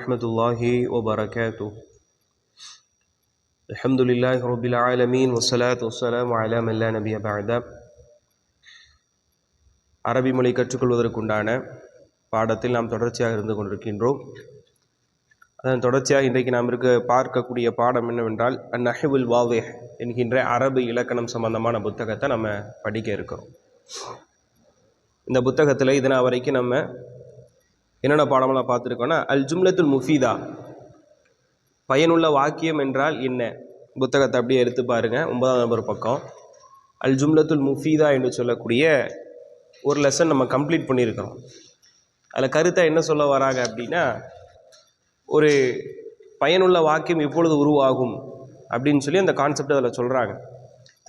السلام عليكم ورحمة الله وبركاته الحمد لله رب العالمين والصلاة والسلام على من لا نبي بعد அரபி மொழி கற்றுக்கொள்வதற்குண்டான பாடத்தில் நாம் தொடர்ச்சியாக இருந்து கொண்டிருக்கின்றோம் அதன் தொடர்ச்சியாக இன்றைக்கு நாம் இருக்க பார்க்கக்கூடிய பாடம் என்னவென்றால் அந்நஹிபுல் வாவே என்கின்ற அரபு இலக்கணம் சம்பந்தமான புத்தகத்தை நம்ம படிக்க இருக்கிறோம் இந்த புத்தகத்தில் இதனா வரைக்கும் நம்ம என்னென்ன பாடமெல்லாம் பார்த்துருக்கோன்னா அல் ஜும்லத்துல் முஃபீதா. பயனுள்ள வாக்கியம் என்றால் என்ன? புத்தகத்தை அப்படியே எடுத்து பாருங்கள் ஒன்பதாம் நம்பர் பக்கம். அல் ஜும்லத்துல் முஃபீதா என்று சொல்லக்கூடிய ஒரு லெசன் நம்ம கம்ப்ளீட் பண்ணியிருக்கிறோம். அதில் கருத்தை என்ன சொல்ல வராங்க அப்படின்னா ஒரு பயனுள்ள வாக்கியம் எப்பொழுது உருவாகும் அப்படின்னு சொல்லி அந்த கான்செப்ட் அதில் சொல்கிறாங்க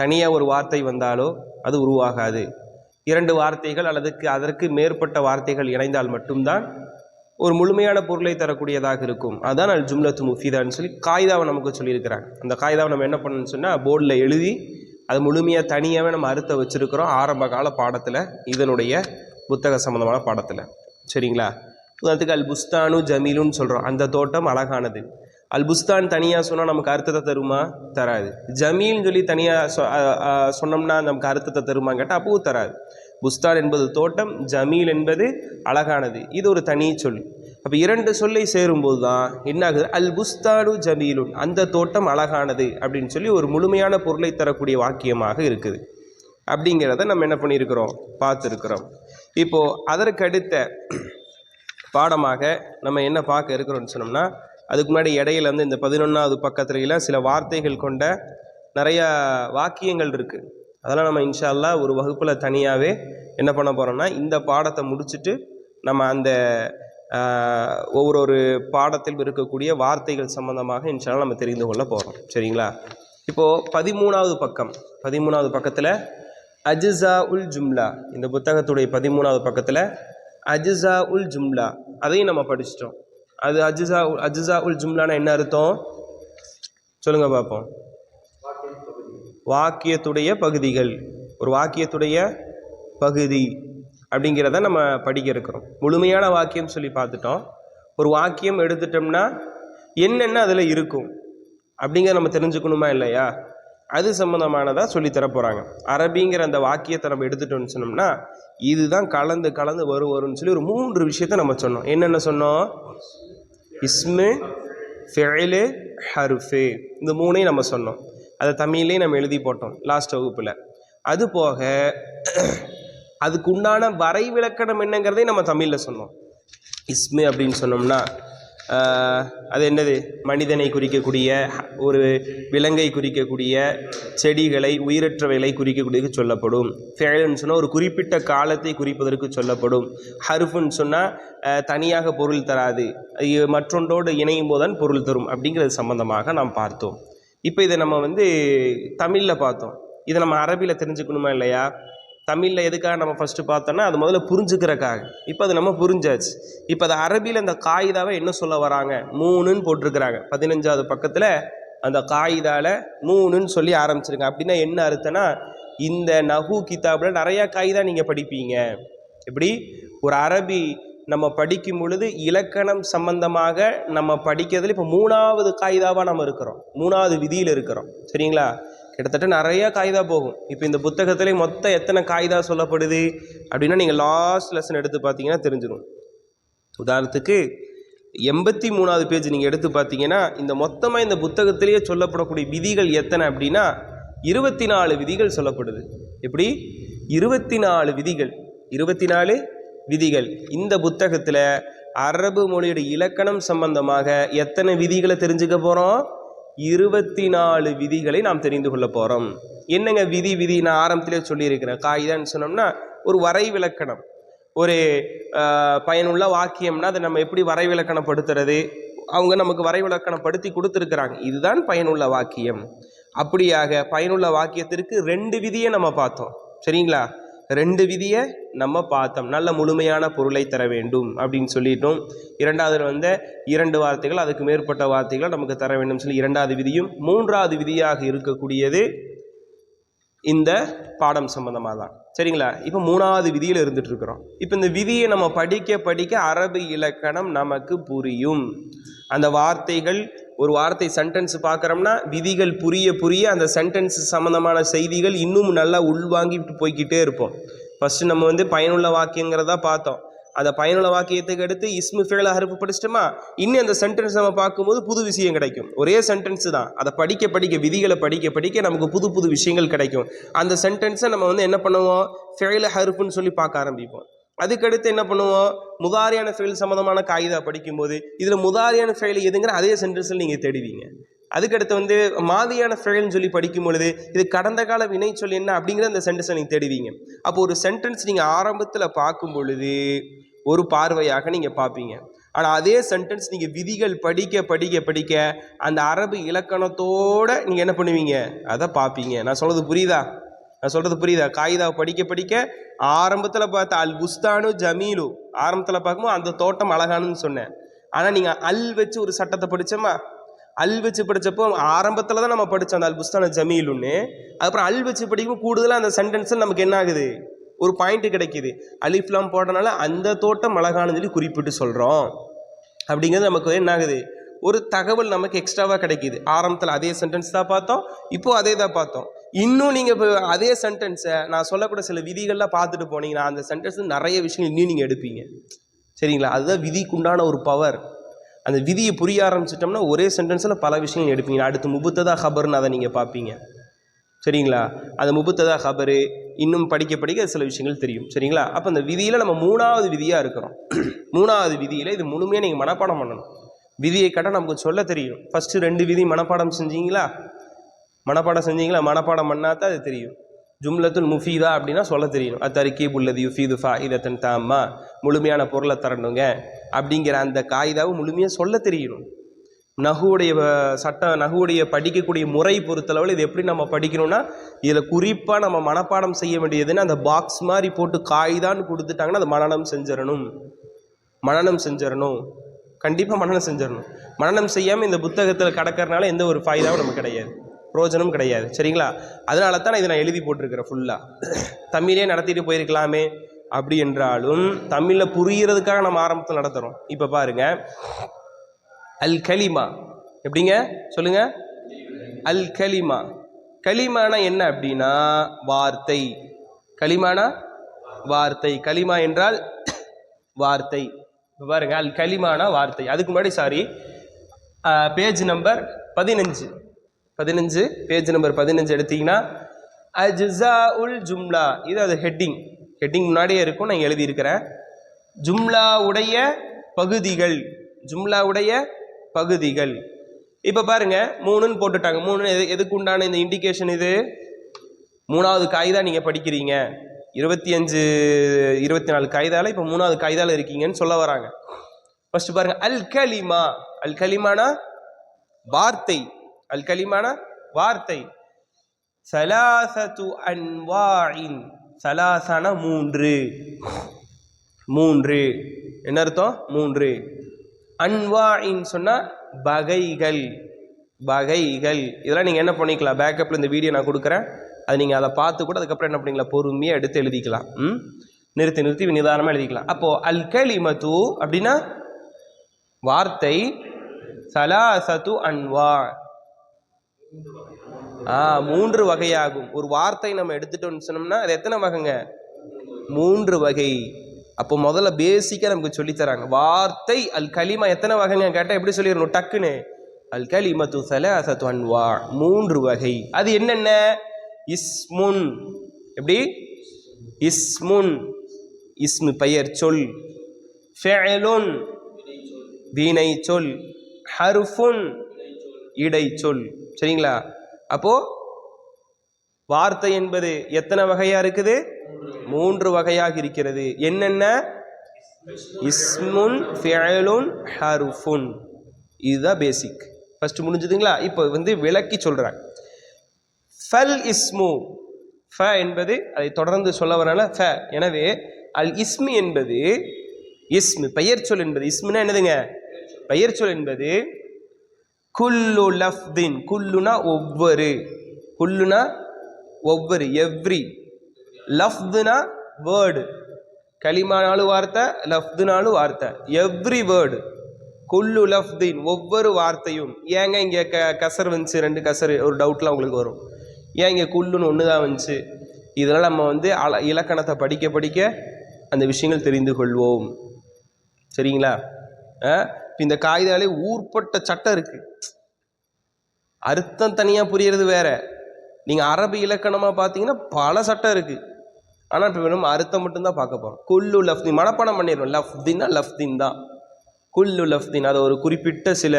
தனியாக ஒரு வார்த்தை வந்தாலோ அது உருவாகாது. இரண்டு வார்த்தைகள் அல்லதுக்கு அதற்கு மேற்பட்ட வார்த்தைகள் இணைந்தால் மட்டும்தான் ஒரு முழுமையான பொருளை தரக்கூடியதாக இருக்கும். அதான் அல் ஜும்லத்து முஃபீதான்னு சொல்லி காய்தாவை நமக்கு சொல்லியிருக்கிறாங்க. அந்த காய்தாவை நம்ம என்ன பண்ணணும்னு சொன்னால் போர்டில் எழுதி அது முழுமையாக தனியாகவே நம்ம அறுத்த வச்சுருக்கிறோம் ஆரம்ப கால பாடத்தில் இதனுடைய புத்தக சம்மந்தமான பாடத்தில். சரிங்களா? உதாரணத்துக்கு அல் புஸ்தானு ஜமீலுன்னு சொல்கிறோம் அந்த தோட்டம் அழகானது. அல் புஸ்தான் தனியாக சொன்னால் நமக்கு அர்த்தத்தை தருமா? தராது. ஜமீல்னு சொல்லி தனியாக சொ சொன்னோம்னா நமக்கு அர்த்தத்தை தருமா கேட்டால் அப்பவும் தராது. புஸ்தான் என்பது தோட்டம் ஜமீல் என்பது அழகானது. இது ஒரு தனி சொல். அப்போ இரண்டு சொல்லை சேரும்போது தான் என்ன ஆகுது அல் புஸ்தானு ஜமீலுன் அந்த தோட்டம் அழகானது அப்படின்னு சொல்லி ஒரு முழுமையான பொருளை தரக்கூடிய வாக்கியமாக இருக்குது. அப்படிங்கிறத நம்ம என்ன பண்ணியிருக்கிறோம்? பார்த்துருக்குறோம். இப்போது அதற்கடுத்த பாடமாக நம்ம என்ன பார்க்க இருக்கிறோம்னு சொன்னோம்னா அதுக்கு முன்னாடி இடையில வந்து இந்த பதினொன்றாவது பக்கத்துல சில வார்த்தைகள் கொண்ட நிறையா வாக்கியங்கள் இருக்குது அதெல்லாம் நம்ம இன்ஷால்லா ஒரு வகுப்பில் தனியாகவே என்ன பண்ண போகிறோம்னா இந்த பாடத்தை முடிச்சுட்டு நம்ம அந்த ஒவ்வொரு ஒரு பாடத்தில் இருக்கக்கூடிய வார்த்தைகள் சம்பந்தமாக இன்ஷா நம்ம தெரிந்து கொள்ள போகிறோம் சரிங்களா? இப்போது பதிமூணாவது பக்கம். பதிமூணாவது பக்கத்தில் அஜிசா உல் ஜும்லா. இந்த புத்தகத்துடைய பதிமூணாவது பக்கத்தில் அஜிசா உல் ஜும்லா. அதையும் நம்ம படிச்சிட்டோம். அது அஜிசா அஜிசா உல் ஜும்லானா என்ன அர்த்தம்? சொல்லுங்க பார்ப்போம் வாக்கியத்துடைய பகுதிகள். ஒரு வாக்கியத்துடைய பகுதி அப்படிங்கிறத நம்ம படிக்க இருக்கிறோம். முழுமையான வாக்கியம் சொல்லி பார்த்துட்டோம். ஒரு வாக்கியம் எடுத்துட்டோம்னா என்னென்ன அதில் இருக்கும்? அப்படிங்கிறத நம்ம தெரிஞ்சுக்கணுமா இல்லையா? அது சம்மந்தமானதாக சொல்லித்தர போகிறாங்க அரபிங்கிற அந்த வாக்கியத்தை நம்ம எடுத்துட்டோம்னு சொன்னோம்னா இதுதான் கலந்து கலந்து வரும் வரும்னு சொல்லி ஒரு மூன்று விஷயத்தை நம்ம சொன்னோம். என்னென்ன சொன்னோம்? இஸ்மு ஃபெயிலு ஹருஃபு. இந்த மூணையும் நம்ம சொன்னோம். அதை தமிழ்லேயே நம்ம எழுதி போட்டோம் லாஸ்ட் வகுப்பில். அது போக அதுக்கு உண்டான வரைவிலக்கணம் என்னங்கிறதையும் நம்ம தமிழில் சொன்னோம். இஸ்மு அப்படின்னு சொன்னோம்னா அது என்னது? மனிதனை குறிக்கக்கூடிய ஒரு விலங்கை குறிக்கக்கூடிய செடிகளை உயிரற்றவைகளை குறிக்கக்கூடியது சொல்லப்படும். ஃபேலுன்னு சொன்னால் ஒரு குறிப்பிட்ட காலத்தை குறிப்பதற்கு சொல்லப்படும். ஹருஃபுன்னு சொன்னால் தனியாக பொருள் தராது. அது மற்றொன்றோடு இணையும் போதுதான் பொருள் தரும் அப்படிங்கிறது சம்பந்தமாக நாம் பார்த்தோம். இப்போ இதை நம்ம வந்து தமிழில் பார்த்தோம். இதை நம்ம அரபியில் தெரிஞ்சுக்கணுமா இல்லையா? தமிழில் எதுக்காக நம்ம ஃபஸ்ட்டு பார்த்தோன்னா அது முதல்ல புரிஞ்சுக்கிறக்காக இப்போ அது நம்ம புரிஞ்சாச்சு. இப்போ அது அரபியில் அந்த காயிதாவை என்ன சொல்ல வராங்க? மூணுன்னு போட்டிருக்கிறாங்க. பதினஞ்சாவது பக்கத்தில் அந்த காகிதாவில் மூணுன்னு சொல்லி ஆரம்பிச்சிருங்க அப்படின்னா என்ன அர்த்தம்னா இந்த நகு கிதாபில் நிறையா காயிதா நீங்கள் படிப்பீங்க. எப்படி? ஒரு அரபி நம்ம படிக்கும் பொழுது இலக்கணம் சம்பந்தமாக நம்ம படிக்கிறதுல இப்போ மூணாவது காயிதாவாக நம்ம இருக்கிறோம். மூணாவது விதியில் இருக்கிறோம். சரிங்களா? கிட்டத்தட்ட நிறையா காய்தா போகும். இப்போ இந்த புத்தகத்திலே மொத்தம் எத்தனை காய்தா சொல்லப்படுது? அப்படின்னா நீங்கள் லாஸ்ட் லெசன் எடுத்து பார்த்தீங்கன்னா தெரிஞ்சிடும் உதாரணத்துக்கு எண்பத்தி மூணாவது பேஜ் நீங்கள் எடுத்து பார்த்தீங்கன்னா இந்த மொத்தமாக இந்த புத்தகத்திலேயே சொல்லப்படக்கூடிய விதிகள் எத்தனை அப்படின்னா இருபத்தி நாலு விதிகள் சொல்லப்படுது. எப்படி? இருபத்தி நாலு விதிகள். இருபத்தி நாலு விதிகள். இந்த புத்தகத்தில் அரபு மொழியோட இலக்கணம் சம்பந்தமாக எத்தனை விதிகளை தெரிஞ்சுக்க போகிறோம் இருபத்தி நாலு விதிகளை நாம் தெரிந்து கொள்ள போகிறோம் என்னங்க விதி விதி? நான் ஆரம்பத்திலே சொல்லியிருக்கிறேன். காகிதான்னு சொன்னோம்னா ஒரு வரை விளக்கணம் ஒரு பயனுள்ள வாக்கியம்னா அதை நம்ம எப்படி வரைவிலக்கணப்படுத்துறது? அவங்க நமக்கு வரைவிலக்கணப்படுத்தி கொடுத்துருக்குறாங்க. இதுதான் பயனுள்ள வாக்கியம். அப்படியாக பயனுள்ள வாக்கியத்திற்கு ரெண்டு விதியை நம்ம பார்த்தோம். சரிங்களா? ரெண்டு விதியை நம்ம பார்த்தோம். நல்ல முழுமையான பொருளை தர வேண்டும் அப்படின்னு சொல்லிட்டோம். இரண்டாவது வந்து இரண்டு வார்த்தைகள் அதுக்கு மேற்பட்ட வார்த்தைகள் நமக்கு தர வேண்டும் சொல்லி இரண்டாவது விதியும் மூன்றாவது விதியாக இருக்கக்கூடியது இந்த பாடம் சம்பந்தமாக தான் சரிங்களா? இப்போ மூணாவது விதியில் இருந்துட்டு இருக்கிறோம் இப்போ இந்த விதியை நம்ம படிக்க படிக்க அரபு இலக்கணம் நமக்கு புரியும். அந்த வார்த்தைகள் ஒரு வார்த்தை சென்டென்ஸ் பார்க்குறோம்னா விதிகள் புரிய புரிய அந்த சென்டென்ஸ் சம்மந்தமான செய்திகள் இன்னும் நல்லா உள்வாங்கிட்டு போய்க்கிட்டே இருப்போம். ஃபஸ்ட்டு நம்ம வந்து பயனுள்ள வாக்கியங்கிறதா பார்த்தோம். அந்த பயனுள்ள வாக்கியத்துக்கு அடுத்து இஸ்மு ஃபேல அறுப்பு படிச்சிட்டோமா? இன்னும் அந்த சென்டென்ஸ் நம்ம பார்க்கும்போது புது விஷயம் கிடைக்கும். ஒரே சென்டென்ஸ் தான். அதை படிக்க படிக்க விதிகளை படிக்க படிக்க நமக்கு புது புது விஷயங்கள் கிடைக்கும். அந்த சென்டென்ஸை நம்ம வந்து என்ன பண்ணுவோம்? ஃபேல ஹருப்புன்னு சொல்லி பார்க்க ஆரம்பிப்போம். அதுக்கடுத்து என்ன பண்ணுவோம்? முதாரியான ஃபெயில் சம்மந்தமான காகிதா படிக்கும்போது இதில் முதாரியான ஃபெயில் எதுங்கிற அதே சென்டென்ஸில் நீங்கள் தேடுவீங்க. அதுக்கடுத்து வந்து மாதியான ஃபெயில்னு சொல்லி படிக்கும் பொழுது இது கடந்த கால வினை சொல் என்ன அப்படிங்கிற அந்த சென்டென்ஸை நீங்கள் தேடுவீங்க. அப்போ ஒரு சென்டென்ஸ் நீங்கள் ஆரம்பத்தில் பார்க்கும் பொழுது ஒரு பார்வையாக நீங்கள் பார்ப்பீங்க. ஆனால் அதே சென்டென்ஸ் நீங்கள் விதிகள் படிக்க படிக்க படிக்க அந்த அரபு இலக்கணத்தோட நீங்கள் என்ன பண்ணுவீங்க? அதை பார்ப்பீங்க. நான் சொல்கிறது புரியுதா? நான் சொல்கிறது புரியுதா? காகிதாவை படிக்க படிக்க ஆரம்பத்தில் பார்த்த அல் புஸ்தானு ஜமீலு ஆரம்பத்தில் பார்க்கும்போது அந்த தோட்டம் அழகானுன்னு சொன்னேன். ஆனால் நீங்கள் அல் வச்சு ஒரு சட்டத்தை படித்தோமா அல் வச்சு படித்தப்போ ஆரம்பத்தில் தான் நம்ம படித்தோம் அந்த அல் புஸ்தான ஜமீலுன்னு. அதுக்கப்புறம் அல் வச்சு படிக்கும் கூடுதலாக அந்த சென்டென்ஸில் நமக்கு என்ன ஆகுது? ஒரு பாயிண்ட் கிடைக்குது. அலிஃப்லாம் போடுறதுனால அந்த தோட்டம் அழகானு சொல்லி குறிப்பிட்டு சொல்கிறோம் அப்படிங்கிறது நமக்கு என்ன ஆகுது? ஒரு தகவல் நமக்கு எக்ஸ்ட்ராவாக கிடைக்கிது. ஆரம்பத்தில் அதே சென்டென்ஸ் தான் பார்த்தோம். இப்போது அதே தான் பார்த்தோம். இன்னும் நீங்கள் இப்போ அதே சென்டென்ஸை நான் சொல்லக்கூட சில விதிகள்லாம் பார்த்துட்டு போனீங்கன்னா அந்த சென்டென்ஸ் நிறைய விஷயங்கள் இன்னும் நீங்கள் எடுப்பீங்க. சரிங்களா? அதுதான் விதிக்குண்டான ஒரு பவர் அந்த விதியை புரிய ஆரம்பிச்சிட்டோம்னா ஒரே சென்டென்ஸில் பல விஷயங்கள் எடுப்பீங்க. அடுத்து முபுத்ததா ஹபர்னு அதை நீங்கள் பார்ப்பீங்க. சரிங்களா? அந்த முபுத்ததா ஹபரு இன்னும் படிக்க படிக்க சில விஷயங்கள் தெரியும். சரிங்களா? அப்போ அந்த விதியில் நம்ம மூணாவது விதியாக இருக்கிறோம். மூணாவது விதியில் இது முழுமையாக நீங்கள் மனப்பாடம் பண்ணணும். விதியை கட்ட நமக்கு சொல்ல தெரியும். ஃபஸ்ட்டு ரெண்டு விதி மனப்பாடம் செஞ்சீங்களா? மனப்பாடம் செஞ்சீங்களா? மனப்பாடம் பண்ணால் தான் அது தெரியும். ஜும்லத்துல் முஃபீதா அப்படின்னா சொல்ல தெரியும். அத்தரிக்கீப் உள்ளது யுஃபீது ஃபா இதத்தன் தாம்மா முழுமையான பொருளை தரணுங்க அப்படிங்கிற அந்த காகிதாவை முழுமையாக சொல்ல தெரியணும் நகுவுடைய வ- நகுவுடைய படிக்கக்கூடிய முறை பொறுத்தளவில் இது எப்படி நம்ம படிக்கணும்னா இதில் குறிப்பாக நம்ம மனப்பாடம் செய்ய வேண்டியதுன்னு அந்த பாக்ஸ் மாதிரி போட்டு காய்தான்னு கொடுத்துட்டாங்கன்னா அதை மனநம் செஞ்சிடணும். மனநம் செஞ்சிடணும். கண்டிப்பாக மனநம் செஞ்சிடணும். மனநம் செய்யாமல் இந்த புத்தகத்தில் கடக்கறனால எந்த ஒரு ஃபாய்தாவும் நமக்கு கிடையாது. பிரோஜனம் கிடையாது. சரிங்களா? அதனால தான் இதை நான் எழுதி போட்டிருக்கிறேன் ஃபுல்லாக தமிழே நடத்திட்டு போயிருக்கலாமே அப்படி என்றாலும் தமிழில் புரிகிறதுக்காக நம்ம ஆரம்பத்தில் நடத்துகிறோம் இப்போ பாருங்க. அல் கலிமா. எப்படிங்க? சொல்லுங்க. அல் கலிமா. கலிமானா என்ன அப்படின்னா வார்த்தை. கலிமானா? வார்த்தை. கலிமா என்றால் வார்த்தை. இப்போ பாருங்க. அல் கலிமானா வார்த்தை. அதுக்கு முன்னாடி சாரி பேஜ் நம்பர் பதினஞ்சு. பதினஞ்சு பேஜ் நம்பர் பதினஞ்சு எடுத்தீங்கன்னா அஜ்ஸா உல் ஜும்லா இது அது ஹெட்டிங் ஹெட்டிங் முன்னாடியே இருக்கும் நான் எழுதியிருக்கிறேன். ஜும்லாவுடைய பகுதிகள். ஜும்லாவுடைய பகுதிகள். இப்போ பாருங்க மூணுன்னு போட்டுட்டாங்க. மூணு எது எதுக்கு உண்டான இந்த இண்டிகேஷன் இது? மூணாவது காய்தா நீங்கள் படிக்கிறீங்க. இருபத்தி அஞ்சு இருபத்தி நாலு காய்தால இப்போ மூணாவது காய்தால இருக்கீங்கன்னு சொல்ல வராங்க. ஃபர்ஸ்ட் பாருங்க அல் கலிமா அல் கலிமானா வார்த்தை. அல் கலிமானா வார்த்தை. சலாசத்து அன்வாயின். சலாசன மூன்று. மூன்று. என்ன அர்த்தம்? மூன்று. அன்வாயின் சொன்னால் வகைகள். வகைகள். இதெல்லாம் நீங்கள் என்ன பண்ணிக்கலாம்? பேக்கப்பில் இந்த வீடியோ நான் கொடுக்குறேன். அது நீங்கள் அதை பார்த்து கூட அதுக்கப்புறம் என்ன பண்ணிக்கலாம் பொறுமையாக எடுத்து எழுதிக்கலாம். ம்? நிறுத்தி நிறுத்தி நிதானமாக எழுதிக்கலாம். அப்போது அல் கலிமத்து அப்படின்னா வார்த்தை. சலாசத்து அன்வா. ஆ மூன்று வகையாகும். ஒரு வார்த்தை நம்ம எடுத்துட்டோம்னு சொன்னோம்னா அது எத்தனை வகைங்க? மூன்று வகை. அப்போ முதல்ல பேசிக்காக நமக்கு சொல்லித் தராங்க வார்த்தை அல் கலிமா எத்தனை வகைங்க? கேட்டால் எப்படி சொல்லிடணும்? டக்குன்னு. அல் கலிமத்து சலாசத்து அன்வா. மூன்று வகை. அது என்னென்ன? இஸ்முன். எப்படி? இஸ்முன். இஸ்மு பெயர் சொல். ஃபெயலுன். வீணை சொல் ஹர்ஃபுன். இடை சொல் சரிங்களா? அப்போது வார்த்தை என்பது எத்தனை வகையாக இருக்குது? மூன்று வகையாக இருக்கிறது. என்னென்ன? இஸ்முன் ஃபியலுன் ஹருஃபுன். இதுதான் பேசிக் ஃபர்ஸ்ட் முடிஞ்சதுங்களா? இப்போ வந்து விளக்கி சொல்கிறேன் ஃபல் இஸ்மு. ஃப என்பது அதை தொடர்ந்து சொல்ல வரனால ஃப. எனவே அல் இஸ்மி என்பது இஸ்மு பெயர் சொல் என்பது இஸ்முனா என்னதுங்க? பெயர் சொல் என்பது குல்லு லஃப்தின் குல்லுனா ஒவ்வொரு குல்லுனா ஒவ்வொரு எவ்ரி லஃப்துனா வேர்டு களிமானாலும் வார்த்தை லஃப்துனாலும் வார்த்தை. எவ்ரி வேர்டு குல்லு லஃப்தின் ஒவ்வொரு வார்த்தையும். ஏங்க இங்கே க கசர் வந்துச்சு ரெண்டு கசர் ஒரு டவுட்லாம் உங்களுக்கு வரும். ஏன் இங்கே குல்லுன்னு ஒன்று தான் வந்துச்சு? இதெல்லாம் நம்ம வந்து அல இலக்கணத்தை படிக்க படிக்க அந்த விஷயங்கள் தெரிந்து கொள்வோம். சரிங்களா? ஆ? இப்போ இந்த காகிதாலே ஊர்பட்ட சட்டம் இருக்குது அர்த்தம் தனியாக புரியறது வேற. நீங்கள் அரபு இலக்கணமாக பார்த்தீங்கன்னா பல சட்டம் இருக்குது ஆனால் இப்போ நம்ம அர்த்தம் மட்டும்தான் பார்க்க போகிறோம் குல்லு லஃப்தின் மனப்பாடம் பண்ணிடுவோம் லஃப்தின்னா லஃப்தின் தான். குல்லு லஃப்தின் அதை ஒரு குறிப்பிட்ட சில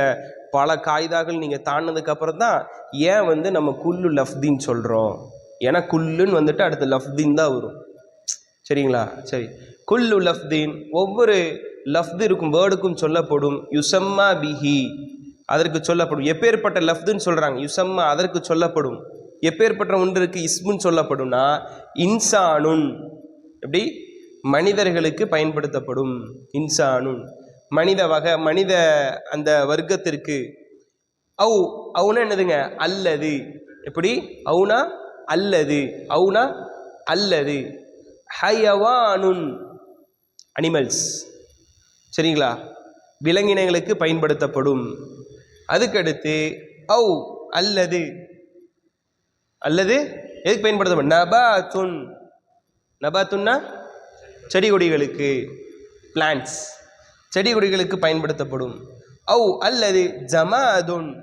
பல காகிதாக்கள் நீங்கள் தாண்டினதுக்கப்புறம் தான் ஏன் வந்து நம்ம குல்லு லஃப்தின் சொல்கிறோம் ஏன்னா குல்லுன்னு வந்துட்டு அடுத்து லஃப்தின் தான் வரும். சரிங்களா? சரி. குல்லு லஃப்தின் ஒவ்வொரு லஃப்து இருக்கும் வேர்டுக்கும் சொல்லப்படும் யுசம்மா பிஹி அதற்கு சொல்லப்படும். எப்பேற்பட்ட லஃப்துன்னு சொல்கிறாங்க யுசம்மா அதற்கு சொல்லப்படும். எப்பேற்பட்ட ஒன்றுக்கு இஸ்முன்னு சொல்லப்படும்னா இன்சானுன். எப்படி? மனிதர்களுக்கு பயன்படுத்தப்படும் இன்சானுன். மனித வகை மனித அந்த வர்க்கத்திற்கு. அவு அவுனா என்னதுங்க? அல்லது. எப்படி? அவுனா அல்லது. அவுனா அல்லது. ஹயவானுன். அனிமல்ஸ் சரிங்களா? விலங்கினங்களுக்கு பயன்படுத்தப்படும். அதுக்கடுத்து ஔ அல்லது. அல்லது எதுக்கு பயன்படுத்தப்படும்? நபாத்துன். நபாத்துன்னா செடி கொடிகளுக்கு பிளான்ட்ஸ் செடி கொடிகளுக்கு பயன்படுத்தப்படும். ஔ அல்லது ஜமாதுன்.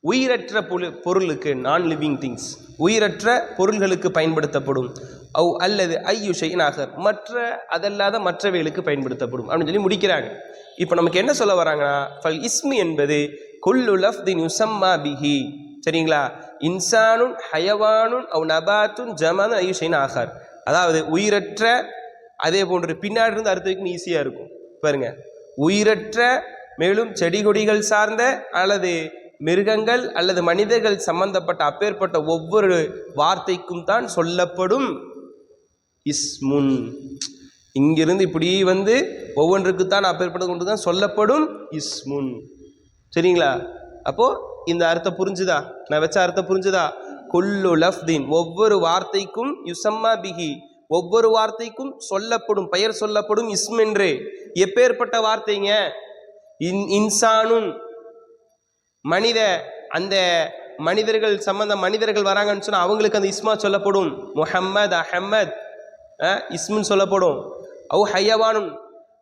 உயிரற்ற பொருளுக்கு நான் லிவிங் திங்ஸ் உயிரற்ற பொருள்களுக்கு பயன்படுத்தப்படும். அவ் அல்லது ஐயு ஷெய்னாகர் மற்ற அதல்லாத மற்றவைகளுக்கு பயன்படுத்தப்படும் அப்படின்னு சொல்லி முடிக்கிறாங்க. இப்போ நமக்கு என்ன சொல்ல வராங்கன்னா ஃபல் இஸ்மி என்பது குல்லு தி யுசம்மா பிஹி. சரிங்களா? இன்சானுன் ஹயவானுன் அவ் நபாத்துன் ஜமான் ஐயு ஷெய்னாகர் ஆகார். அதாவது உயிரற்ற அதே போன்று பின்னாடி இருந்து அறுத்து ஈஸியாக இருக்கும். பாருங்க. உயிரற்ற மேலும் செடி கொடிகள் சார்ந்த அல்லது மிருகங்கள் அல்லது மனிதர்கள் சம்பந்தப்பட்ட அப்பேற்பட்ட ஒவ்வொரு வார்த்தைக்கும் தான் சொல்லப்படும் இஸ்முன். இங்கிருந்து இப்படி வந்து ஒவ்வொன்றுக்கு தான் கொண்டு தான் சொல்லப்படும் இஸ்முன். சரிங்களா? அப்போது இந்த அர்த்தம் புரிஞ்சுதா? நான் வச்ச அர்த்தம் புரிஞ்சுதா? குல்லு லஃப்தீன். ஒவ்வொரு வார்த்தைக்கும் யுசம்மா பிகி ஒவ்வொரு வார்த்தைக்கும் சொல்லப்படும் பெயர் சொல்லப்படும் இஸ்மென்று. எப்பேற்பட்ட வார்த்தைங்க? இன் இன்சானுன். மனித அந்த மனிதர்கள் சம்பந்த மனிதர்கள் வராங்கன்னு சொன்னால் அவங்களுக்கு அந்த இஸ்மா சொல்லப்படும். முஹம்மத் அஹமத் இஸ்முன்னு சொல்லப்படும். அவு ஹையவானும்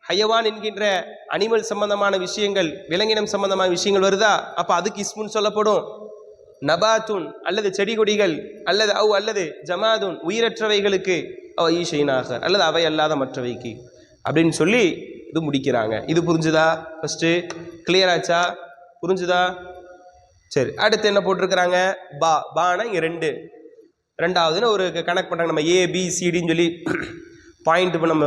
ஹையவான் என்கின்ற அனிமல் சம்பந்தமான விஷயங்கள் விலங்கினம் சம்பந்தமான விஷயங்கள் வருதா? அப்போ அதுக்கு இஸ்முன்னு சொல்லப்படும். நபாத்துன் அல்லது செடி கொடிகள் அல்லது அவு அல்லது ஜமாதுன் உயிரற்றவைகளுக்கு அவ ஈஷைனாக அல்லது அவை அல்லாத மற்றவைக்கு அப்படின்னு சொல்லி இது முடிக்கிறாங்க. இது புரிஞ்சுதா? ஃபஸ்ட்டு கிளியர் ஆச்சா? புரிஞ்சுதா? சரி அடுத்து என்ன போட்டிருக்கிறாங்க? பா பானா இங்கே ரெண்டு. ரெண்டாவதுன்னு ஒரு கனெக்ட் பண்ணுறாங்க நம்ம ஏபிசிடின்னு சிடின்னு சொல்லி பாயிண்ட் இப்போ நம்ம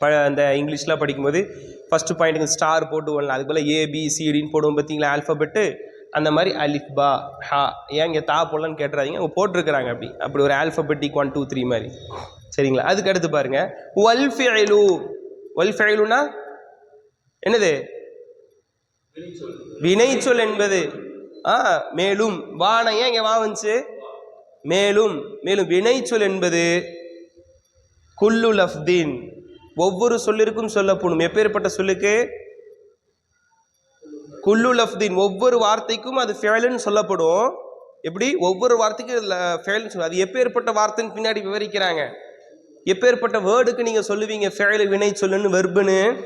ப அந்த இங்கிலீஷ்லாம் படிக்கும்போது ஃபஸ்ட்டு பாயிண்ட்டுக்கு ஸ்டார் போட்டு வரலாம் அதுக்கு போல் ஏபிசிடின்னு சிடின்னு போடுவோம் பார்த்தீங்களா ஆல்ஃபபெட்டு அந்த மாதிரி அலிஃப் பா ஹா ஏன் இங்கே தா போடலான்னு கேட்டுறாதீங்க. அவங்க போட்டிருக்கிறாங்க அப்படி. அப்படி ஒரு ஆல்ஃபபெட்டிக் ஒன் டூ த்ரீ மாதிரி. சரிங்களா? அதுக்கு அடுத்து பாருங்கள் வல் ஃபியலு என்னது? வினைச்சொல் என்பது. ஆ மேலும். வான ஏன் இங்கே வா வந்துச்சு? மேலும் மேலும் வினைச்சொல் என்பது குல்லு லஃப்தீன். ஒவ்வொரு சொல்லிற்கும் சொல்லப்படும். எப்பேற்பட்ட சொல்லுக்கு? குல்லு லஃப்தீன். ஒவ்வொரு வார்த்தைக்கும் அது ஃபேலுன்னு சொல்லப்படும். எப்படி? ஒவ்வொரு வார்த்தைக்கும் ஃபேலுன்னு சொல்லும் அது எப்பேற்பட்ட வார்த்தைன்னு பின்னாடி விவரிக்கிறாங்க. எப்பேற்பட்ட வேர்டுக்கு நீங்கள் சொல்லுவீங்க? ஃபேலு வினை சொல்லுன்னு வெர்புன்னு.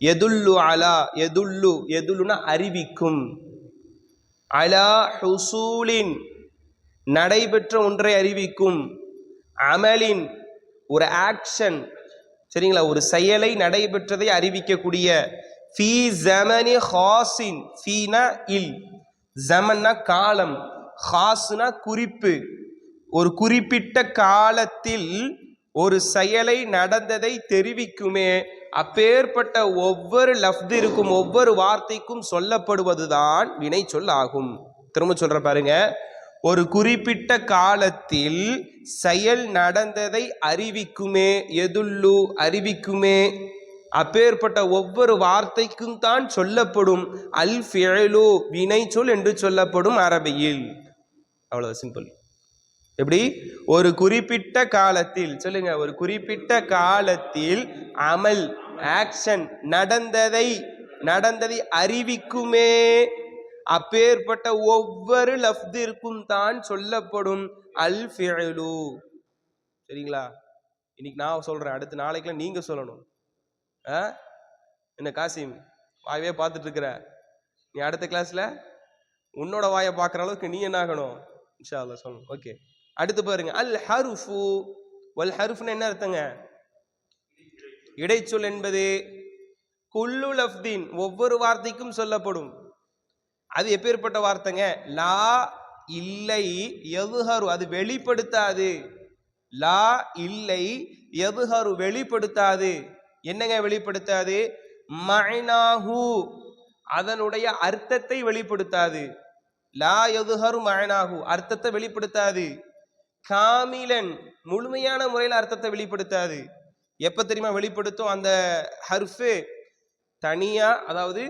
எதுல்லு அலா எதுல்லு. எதுல்லுன்னா அறிவிக்கும். அலா ஹுசூலின். நடைபெற்ற ஒன்றை அறிவிக்கும் அமலின் ஒரு ஆக்ஷன் சரிங்களா? ஒரு செயலை நடைபெற்றதை அறிவிக்கக்கூடிய ஃபீ ஜமனி ஹாசின் ஃபீனா இல். ஜமன்னா காலம் ஹாஸ்னா குறிப்பு. ஒரு குறிப்பிட்ட காலத்தில் ஒரு செயலை நடந்ததை தெரிவிக்குமே. அப்பேற்பட்ட ஒவ்வொரு லஃப்து இருக்கும் ஒவ்வொரு வார்த்தைக்கும் சொல்லப்படுவதுதான் வினை சொல் ஆகும். திரும்ப சொல்ற பாருங்க. ஒரு குறிப்பிட்ட காலத்தில் செயல் நடந்ததை அறிவிக்குமே எதுல்லு அறிவிக்குமே. அப்பேற்பட்ட ஒவ்வொரு வார்த்தைக்கும் தான் சொல்லப்படும். அல் ஃபிழலு வினை சொல் என்று சொல்லப்படும் அரபியில். அவ்வளவு சிம்பிள் எப்படி? ஒரு குறிப்பிட்ட காலத்தில் சொல்லுங்க ஒரு குறிப்பிட்ட காலத்தில் அமல் ஆக்ஷன் நடந்ததை நடந்ததை அறிவிக்குமே. அப்பேற்பட்ட ஒவ்வொரு லஃப்திற்கும் தான் சொல்லப்படும் அல் ஃபிழலு சரிங்களா? இன்னைக்கு நான் சொல்றேன். அடுத்த நாளைக்குலாம் நீங்க சொல்லணும். ஆ? என்ன காசிம் வாயவே பார்த்துட்டு இருக்கிற நீ அடுத்த கிளாஸ்ல உன்னோட வாயை பார்க்குற அளவுக்கு நீ என்ன ஆகணும்? இன்ஷா அல்லா சொல்லணும். ஓகே. அடுத்து பாருங்க. அல் ஹருஃபு வல் ஹருஃப்னு என்ன அர்த்தங்க? இடைச்சொல் என்பது. குல்லு லஃப்தீன் ஒவ்வொரு வார்த்தைக்கும் சொல்லப்படும். அது எப்பேற்பட்ட வார்த்தைங்க? லா இல்லை எதுஹரு அது வெளிப்படுத்தாது. லா இல்லை எதுஹரு வெளிப்படுத்தாது. என்னங்க வெளிப்படுத்தாது? மைனாஹு அதனுடைய அர்த்தத்தை வெளிப்படுத்தாது. லா எதுஹரு மயனாகு அர்த்தத்தை வெளிப்படுத்தாது. காமிலன் முழுமையான முறையில் அர்த்தத்தை வெளிப்படுத்தாது. எப்ப தெரியுமா வெளிப்படுத்தும் அந்த ஹர்ஃபு? தனியா அதாவது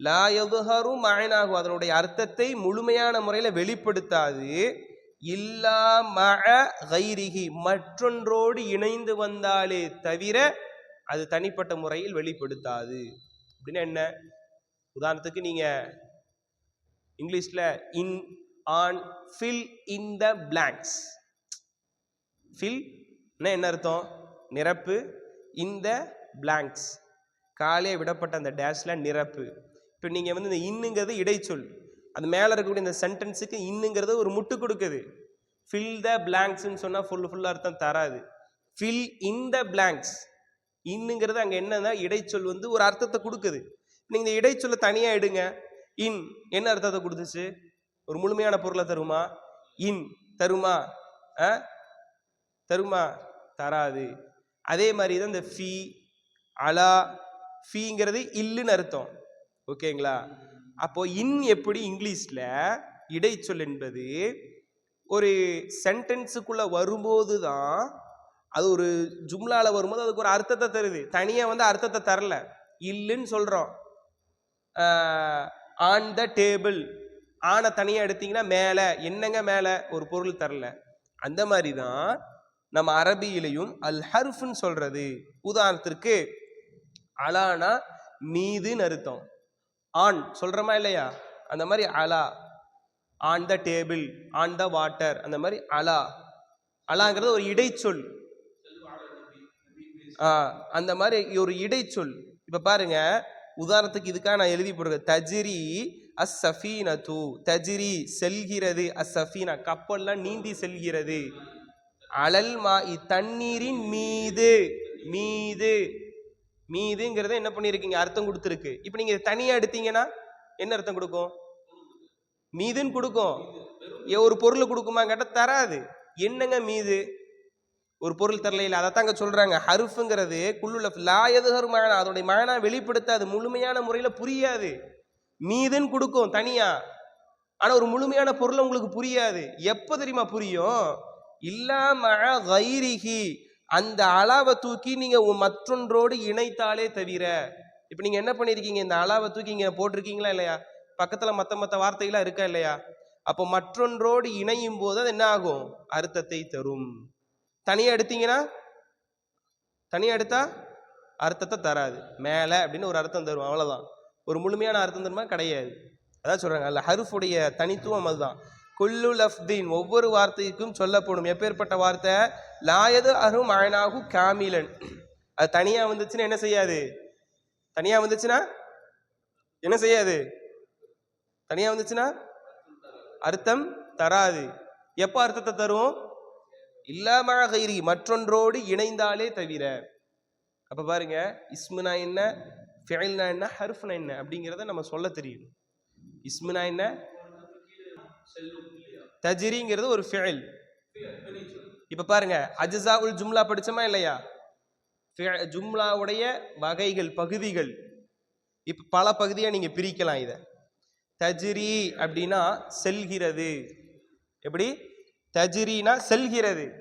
லா எதுஹரு அதனுடைய அர்த்தத்தை முழுமையான முறையில் வெளிப்படுத்தாது. இல்லா மழ கைரிகி மற்றொன்றோடு இணைந்து வந்தாலே தவிர அது தனிப்பட்ட முறையில் வெளிப்படுத்தாது. அப்படின்னா என்ன? உதாரணத்துக்கு நீங்க இங்கிலீஷ்ல in on fill in the blanks. Fill என்ன அர்த்தம்? நிரப்பு. இந்த பிளாங்க்ஸ். காலே விடப்பட்ட அந்த டேஷ்ல நிரப்பு. இப்போ நீங்கள் வந்து இந்த இன்னுங்கிறது இடைச்சொல். அது மேலே இருக்கக்கூடிய இந்த சென்டென்ஸுக்கு இன்னுங்கிறது ஒரு முட்டு கொடுக்குது. ஃபில் த பிளாங்க்ஸ்ன்னு சொன்னால் ஃபுல் ஃபுல்லாக அர்த்தம் தராது. ஃபில் இன் த பிளாங்க்ஸ் இன்னுங்கிறது அங்கே என்னன்னா இடைச்சொல் வந்து ஒரு அர்த்தத்தை கொடுக்குது. நீங்கள் இந்த இடைச்சொல்லை தனியாக எடுங்க. இன் என்ன அர்த்தத்தை கொடுத்துச்சு? ஒரு முழுமையான பொருளை தருமா? இன் தருமா? ஆ? தருமா? தராது. அதே மாதிரி தான் இந்த ஃபீ அலா ஃபீங்கிறது இல்லுன்னு அர்த்தம். ஓகேங்களா? அப்போ இன் எப்படி இங்கிலீஷில் இடைச்சொல் என்பது ஒரு சென்டென்ஸுக்குள்ளே வரும்போது தான் அது ஒரு ஜும்லாவில் வரும்போது அதுக்கு ஒரு அர்த்தத்தை தருது. தனியாக வந்து அர்த்தத்தை தரல. இல்லைன்னு சொல்கிறோம் ஆன் த டேபிள் ஆனை தனியாக எடுத்தீங்கன்னா மேலே என்னங்க மேலே? ஒரு பொருள் தரல. அந்த மாதிரி தான் நம்ம அரபியிலையும் அல் ஹர்ஃப்னு சொல்கிறது உதாரணத்திற்கு அலானா மீதுன்னு அர்த்தம். ஆன் சொல்கிறோமா இல்லையா? அந்த மாதிரி அலா on the table on the water அந்த மாதிரி அலா. அலாங்கிறது ஒரு இடைச்சொல். ஆ அந்த மாதிரி ஒரு இடைச்சொல். இப்போ பாருங்க உதாரணத்துக்கு இதுக்காக நான் எழுதி போடுறேன் தஜிரி அஸ் சஃபீன தூ தஜிரி செல்கிறது அஸ் சஃபீனா கப்பல்லாம் நீந்தி செல்கிறது. அலல் மா தண்ணீரின் மீது மீது. மீதுங்கிறத என்ன பண்ணியிருக்கீங்க அர்த்தம் கொடுத்துருக்கு. இப்போ நீங்கள் இதை தனியா எடுத்தீங்கன்னா என்ன அர்த்தம் கொடுக்கும்? மீதுன்னு கொடுக்கும். ஏ, ஒரு பொருள் கொடுக்குமா? கேட்டால் தராது. என்னங்க மீது? ஒரு பொருள் தரலையில் அதை தாங்க சொல்கிறாங்க ஹருஃபுங்கிறது குள்ளுள்ள லாயது மகனா. அதோடைய மகனா வெளிப்படுத்தாது. முழுமையான முறையில் புரியாது. மீதுன்னு கொடுக்கும் தனியாக ஆனால் ஒரு முழுமையான பொருள் உங்களுக்கு புரியாது. எப்போ தெரியுமா புரியும்? இல்லாம கைரிகி அந்த அளாவை தூக்கி நீங்கள் உ- மற்றொன்றோடு இணைத்தாலே தவிர இப்போ நீங்கள் என்ன பண்ணியிருக்கீங்க இந்த அளாவை தூக்கி இங்கே போட்டிருக்கீங்களா இல்லையா? பக்கத்தில் மற்ற மற்ற வார்த்தைகளாக இருக்கா இல்லையா? அப்போ மற்றொன்றோடு இணையும் போது அது என்ன ஆகும்? அர்த்தத்தை தரும். தனியாக எடுத்தீங்கன்னா தனியாக எடுத்தா அர்த்தத்தை தராது. மேலே அப்படின்னு ஒரு அர்த்தம் தரும் அவ்வளோதான் ஒரு முழுமையான அர்த்தம் தருமா? கிடையாது. அதான் சொல்கிறாங்க அல்ல ஹருஃபுடைய தனித்துவம் அதுதான். குல்லு லஃப்தீன் ஒவ்வொரு வார்த்தைக்கும் சொல்லப்படும். எப்பேற்பட்ட வார்த்தை? லாயது அரும் அயனாகு காமிலன். அது தனியாக வந்துச்சுன்னா என்ன செய்யாது? தனியாக வந்துச்சுன்னா என்ன செய்யாது? தனியாக வந்துச்சுன்னா அர்த்தம் தராது. எப்போ அர்த்தத்தை தரும்? இல்லாம கைரி மற்றொன்றோடு இணைந்தாலே தவிர. அப்போ பாருங்க இஸ்முனா என்ன? ஃபெயில்னா என்ன? ஹர்ஃப்னா என்ன? அப்படிங்கிறத நம்ம சொல்ல தெரியும். இஸ்முனா என்ன? தஜிரிங்கிறது ஒரு ஃபியல். இப்ப பாருங்க அஜிசா உல் ஜும்லா படிச்சோமா இல்லையா? ஜும்லாவுடைய வகைகள் பகுதிகள். இப்ப பல பகுதியா நீங்க பிரிக்கலாம் இதை. தஜிரி அப்படின்னா செல்கிறது. எப்படி? தஜிரினா செல்கிறது.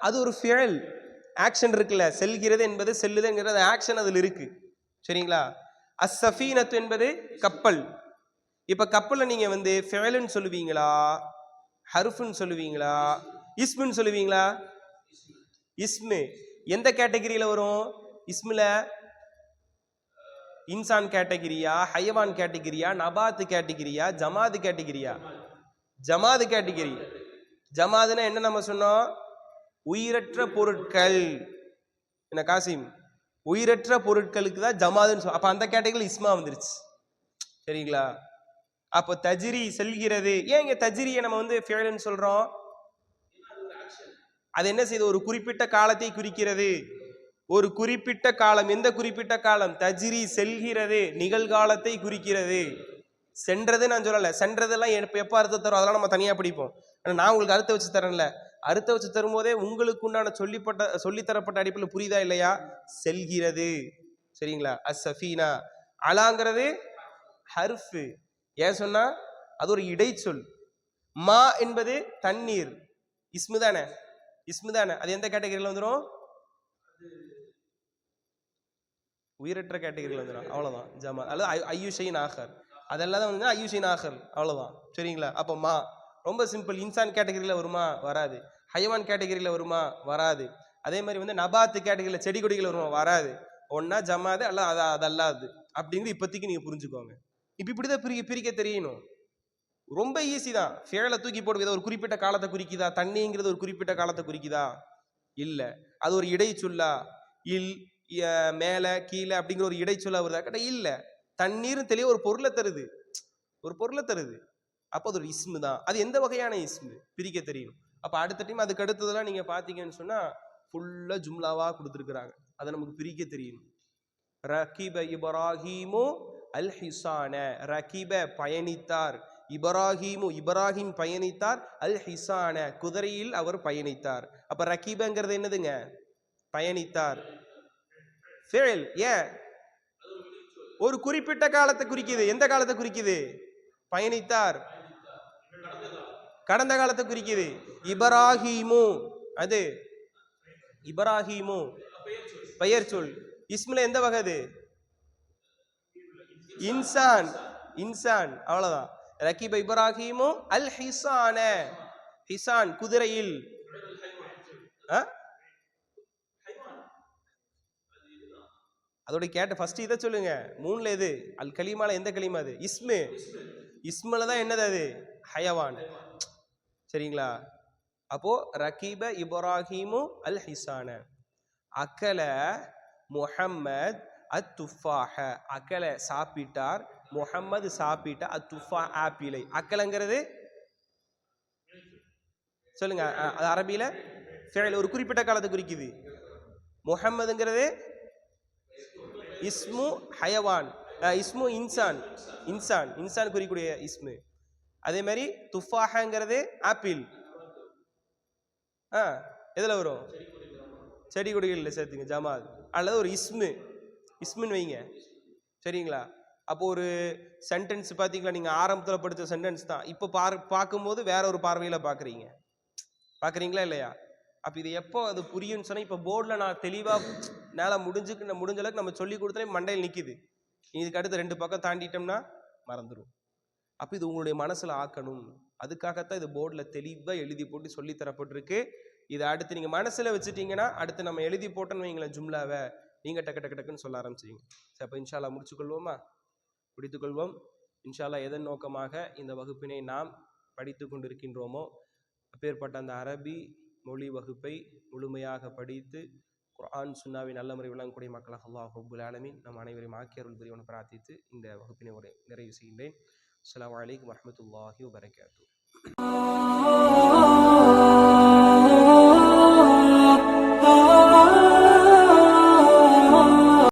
அது ஒரு ஃபியல். ஆக்ஷன் இருக்குல்ல செல்கிறது என்பது செல்லுதுங்கிறது ஆக்ஷன் அதில் இருக்கு. சரிங்களா? அஸ்ஸஃபீனத்து என்பது கப்பல். இப்போ கப்பலில் நீங்கள் வந்து ஃபேலுன்னு சொல்லுவீங்களா? ஹருஃபுன்னு சொல்லுவீங்களா? இஸ்முன்னு சொல்லுவீங்களா? இஸ்மு. எந்த கேட்டகரியில் வரும்? இஸ்மில்? இன்சான் கேட்டகிரியா? ஹையவான் கேட்டகிரியா? நபாத்து கேட்டகிரியா? ஜமாது கேட்டகிரியா? ஜமாது கேட்டகிரி. ஜமாதுன்னா என்ன நம்ம சொன்னோம்? உயிரற்ற பொருட்கள். என்ன காசிம்? உயிரற்ற பொருட்களுக்கு தான் ஜமாதுன்னு சொல் அப்போ அந்த கேட்டகரியில் இஸ்மா வந்துருச்சு. சரிங்களா? அப்போ தஜிரி செல்கிறது. ஏன் இங்க தஜிரியை நம்ம வந்து ஃபேலுன்னு சொல்றோம்? அது என்ன செய்யுது ஒரு குறிப்பிட்ட காலத்தை குறிக்கிறது. ஒரு குறிப்பிட்ட காலம் எந்த குறிப்பிட்ட காலம்? தஜிரி செல்கிறது நிகழ்காலத்தை குறிக்கிறது. சென்றது நான் சொல்லலை. சென்றதெல்லாம் எப்போ எப்ப அறுத்த தரும் அதெல்லாம் நம்ம தனியாக படிப்போம். ஆனால் நான் உங்களுக்கு அறுத்த வச்சு தரேன்ல. அறுத்த வச்சு தரும்போதே உங்களுக்கு உண்டான சொல்லிப்பட்ட சொல்லித்தரப்பட்ட அடிப்பில் புரியுதா இல்லையா? செல்கிறது. சரிங்களா? அஸ் சஃபீனா அலாங்கிறது ஹர்ஃபு. ஏன் சொன்னா? அது ஒரு இடைச்சொல். மா என்பது தண்ணீர். இஸ்மு தானே? இஸ்மு தானே. அது எந்த கேட்டகரியில் வந்துடும் உயிரற்ற கேட்டகரியில் வந்துடும் அவ்வளோதான் ஜமா அல்லது ஐ- ஐயுஷைன் ஆகர். அதெல்லாம் தான் வந்து ஐயுஷைன் ஆகர். அவ்வளோதான் சரிங்களா? அப்போ மா. ரொம்ப சிம்பிள் இன்சான் கேட்டகரியில் வருமா? வராது. ஹைவான் கேட்டகரியில் வருமா? வராது. அதே மாதிரி வந்து நபாத்து கேட்டகரியில் செடி கொடிகள் வருமா? வராது. ஒன்றா ஜமாது அல்ல அது அதல்லாது. அப்படிங்கிறது இப்போதைக்கு நீங்கள் புரிஞ்சுக்கோங்க. இப்போ இப்படி தான் பிரிக்க பிரிக்க தெரியணும். ரொம்ப ஈஸி தான். ஃபேலை தூக்கி போடுவது ஒரு குறிப்பிட்ட காலத்தை குறிக்குதா? தண்ணிங்கிறது ஒரு குறிப்பிட்ட காலத்தை குறிக்குதா? இல்லை. அது ஒரு இடைச்சொல்லா? இல் மேலே கீழே அப்படிங்கிற ஒரு இடைச்சொல்லா வருதா? கேட்டால் இல்லை. தண்ணீரும் தெளிய ஒரு பொருளை தருது. ஒரு பொருளை தருது. அப்போ அது ஒரு இஸ்மு தான். அது எந்த வகையான இஸ்மு? பிரிக்க தெரியணும். அப்போ அடுத்த டைம் அதுக்கு அடுத்ததெல்லாம் நீங்கள் பார்த்தீங்கன்னு சொன்னால் ஃபுல்லாக ஜும்லாவாக கொடுத்துருக்குறாங்க. அதை நமக்கு பிரிக்க தெரியணும். ரகிப இப்ராஹீமு அல் ஹிசான ரகிப பயணித்தார். இப்ராஹீமு இப்ராஹிம் பயணித்தார். அல் ஹிசான குதிரையில் அவர் பயணித்தார். அப்ப ரகீபங்கிறது என்னதுங்க? பயணித்தார். ஃபேல் ஏன்? ஒரு குறிப்பிட்ட காலத்தை குறிக்குது. எந்த காலத்தை குறிக்குது? பயணித்தார். கடந்த காலத்தை குறிக்குது. இப்ராஹீமு அது? இப்ராஹீமு. பெயர் சொல். இஸ்மில் எந்த வகை அது? இன்சான் இன்சான் அவ்வளவுதான். ரகிப இப்ராஹிமும் அல் ஹிசான ஹிசான் குதிரையில். ஆ? அதோட கேட்ட ஃபர்ஸ்ட் இதை சொல்லுங்க. மூணுல எது? அல் கலிமால எந்த கலிமா அது? இஸ்மு. இஸ்மில் தான் என்னது அது? ஹயவான். சரிங்களா? அப்போ ரகீப இப்ராஹிமு அல் ஹிசான அக்கல முஹம்மத் அத் துஃபாஹ அக்கல சாப்பிட்டார். முகம்மது சாப்பிட்ட அத் துஃபா ஆப்பிளை. அக்கலங்கிறது சொல்லுங்க அது அரபியில்? ஃபேல் ஒரு குறிப்பிட்ட காலத்தை குறிக்குது. முகம்மதுங்கிறது இஸ்மு ஹயவான் இஸ்மு இன்சான் இன்சான் இன்சான் குறிக்கூடிய இஸ்மு. அதே மாதிரி துஃபாஹங்கிறது ஆப்பிள். ஆ எதில் வரும்? செடி கொடிகளில் சேர்த்துங்க ஜமாத் அல்லது ஒரு இஸ்மு. இஸ்மின் வைங்க. சரிங்களா? அப்போ ஒரு சென்டென்ஸ் பார்த்தீங்களா நீங்கள் ஆரம்பத்தில் படித்த சென்டென்ஸ் தான். இப்போ பார் பார்க்கும்போது வேற ஒரு பார்வையில் பார்க்குறீங்க பார்க்குறீங்களா இல்லையா? அப்போ இது எப்போ அது புரியும்னு சொன்னால் இப்போ போர்டில் நான் தெளிவாக என்னால் முடிஞ்சுக்கு முடிஞ்ச அளவுக்கு நம்ம சொல்லி கொடுத்தாலே மண்டையில் நிற்கிது இதுக்கு அடுத்து ரெண்டு பக்கம் தாண்டிட்டோம்னா மறந்துடும் அப்போ இது உங்களுடைய மனசில் ஆக்கணும். அதுக்காகத்தான் இது போர்டில் தெளிவாக எழுதி போட்டு சொல்லி தரப்பட்டிருக்கு. இதை அடுத்து நீங்கள் மனசில் வச்சுட்டீங்கன்னா அடுத்து நம்ம எழுதி போட்டோன்னு வைங்களேன் ஜும்லாவை. நீங்கள் டக்கு டக்கு டக்குன்னு சொல்ல ஆரம்பிச்சிங்க சரி அப்போ இன்ஷால்லா முடிச்சுக்கொள்வோமா முடித்துக்கொள்வோம்? இன்ஷால்லா எதன் நோக்கமாக இந்த வகுப்பினை நாம் படித்து கொண்டிருக்கின்றோமோ அப்பேற்பட்ட அந்த அரபி மொழி வகுப்பை முழுமையாக படித்து குர்ஆன் சுன்னாவின் நல்ல முறை விளங்கக்கூடிய மக்களாக அல்லாஹ் ரப்புல் ஆலமின் நம் அனைவரையும் ஆக்கியருள் புரியவன் பிரார்த்தித்து இந்த வகுப்பினை உரை நிறைவு செய்கின்றேன். அஸ்ஸலாமு அலைக்கும் வரஹ்மத்துல்லாஹி வபரகாத்துஹு.